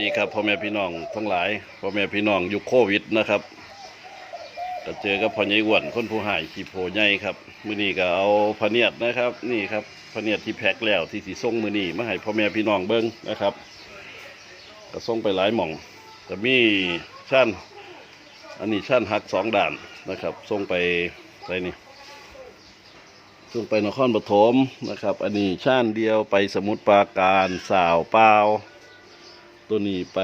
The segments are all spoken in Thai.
ดีครับพ่อแม่พี่น้องทั้งหลายพ่อแม่พี่น้องยุคโควิดนะครับก็เจอกับพ่อใหญ่อ้วนคนผู้หายขี่โพใหญ่ครับมื้อนี้ก็เอาพะเนียดนะครับ นี่ครับพะเนียดที่แพ็คแล้วที่สีส่งมื้อนี้มาให้พ่อแม่พี่น้องเบิ้งนะครับ ก็ส่งไปหลายหม่องแต่มีชั้นอันนี้ชั้นหักสองด่านนะครับส่งไปไปนี่ส่งไปนครปฐมนะครับ อันนี้ชั้นเดียวไปสมุทรปราการสาวเปล่า ตัวนี้ไป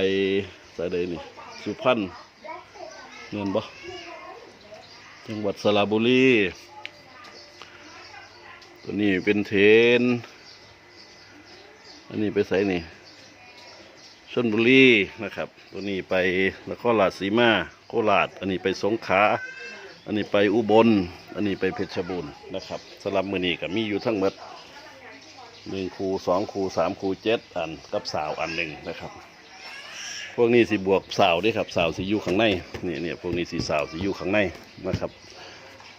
สายใดนี่ สุพรรณเงินบ่จังหวัดสระบุรี ตัวนี้เป็นเทน อันนี้ไปใส่นี่ชนบุรีนะครับ ตัวนี้ไปนครราชสีมาโคราช อันนี้ไปสงขลา อันนี้ไปอุบล อันนี้ไปเพชรบูรณ์นะครับสลับมือนี้ก็มีอยู่ทั้งหมดหนึ่งคูสองคูสามคูเจ็ดอันกับสาวอันหนึ่งนะครับ พวกนี้สีบวกสาวด้วยครับสาวสียูข้างในนี่เนี่ยพวกนี้สีสาวสียูข้างในนะครับ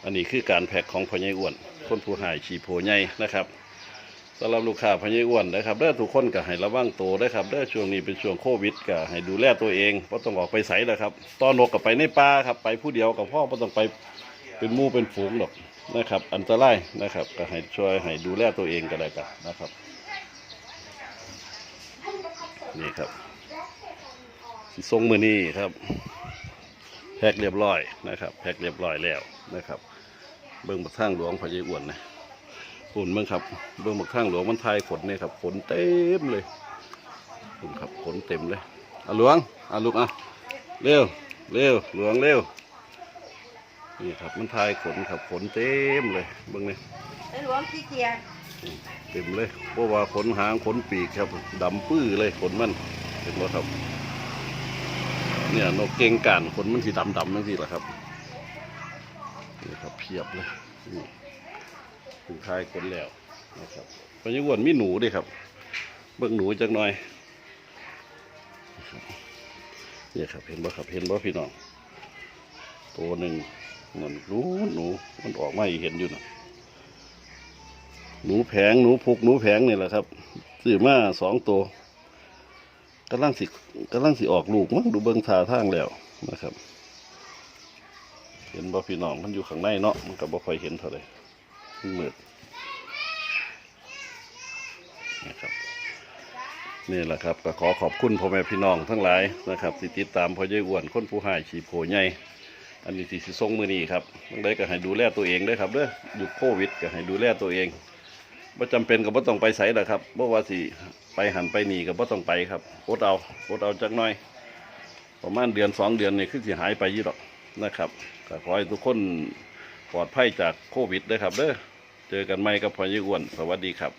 อันนี้คือการแพ็คของพญายอ้วนคนผู้หายฉีโพใหญ่นะครับสำหรับลูกค้าพญายอ้วนนะครับเด้อทุกคนก็ให้ระวังตัวได้ครับเด้อช่วงนี้เป็นช่วงโควิดก็ให้ดูแลตัวเองเพราะต้องออกไปใสแล้วครับตอนนกกับไปในป่าครับไปผู้เดียวกับพ่อไม่ต้องไปเป็นมู่เป็นฝูงหรอกนะครับ อันตรายนะครับก็ให้ช่วยให้ดูแลตัวเองก็ได้กันนะครับ นี่ครับ สิทรงมือนี้ครับแพ็กเรียบร้อยนะครับแพ็กเรียบร้อยแล้วนะครับ เบิ้งบักทางหลวงพญายอ้วนนะปุ่นเบิ้งครับ เบิ้งบักทางหลวงมันทายขนเนี่ยครับขนเต็มเลยปุ่นครับขนเต็มเลยอะหลวงอะลูกอะเร็วเร็วหลวงเร็วนี่ครับมันทายขนครับขนเต็มเลยเบิ้งนี่ไอ้หลวงขี้เกียจเต็มเลยเพราะว่าขนหางขนปีกครับดำปื้อเลยขนมันเห็นไหมครับ เนี่ยนกเก่งการขนมันสีดำดำนั่นสิแหละครับนี่ครับเพียบเลยนี่ถึงท้ายขนแล้วนะครับพญาวนมีหนูด้วยครับ เบิ่งหนูจักหน่อยเนี่ยครับเห็นบ่ครับเห็นบ่พี่น้องตัวหนึ่งนั่นหนูหนูมันออกมาให้เห็นอยู่นะหนูแผงหนูพุกหนูแผงนี่แหละครับซื้อมาสองตัว กำลังสิกำลังสิออกลูกมั้งดูเบิ้งท่าทางแล้วนะครับ เห็นบ่พี่น้องมันอยู่ข้างในเนาะมันก็บ่ค่อยเห็นเท่าไหร่มันมืดนะครับนี่แหละครับก็ขอขอบคุณพ่อแม่พี่น้องทั้งหลายนะครับที่ติดตามพ่อใหญ่อ้วนคนผู้หายฉีโผใหญ่อันนี้ที่สิส่งมือนี้ครับต้องได้ก็ให้ดูแลตัวเองด้วยครับเด้ออยู่โควิดก็ให้ดูแลตัวเองบ่จำเป็นก็บ่ต้องไปไสแหละครับบ่ว่าสิ ไปหันไปหนีก็บ่ต้องไปครับอดเอาอดเอาจักหน่อย ประมาณเดือนสองเดือนนี่คือสิหายไปยี่ดอกนะครับก็ขอให้ทุกคนปลอดภัยจากโควิดด้อครับเด้อเจอกันใหม่กับพอยี่อ้วน สวัสดีครับ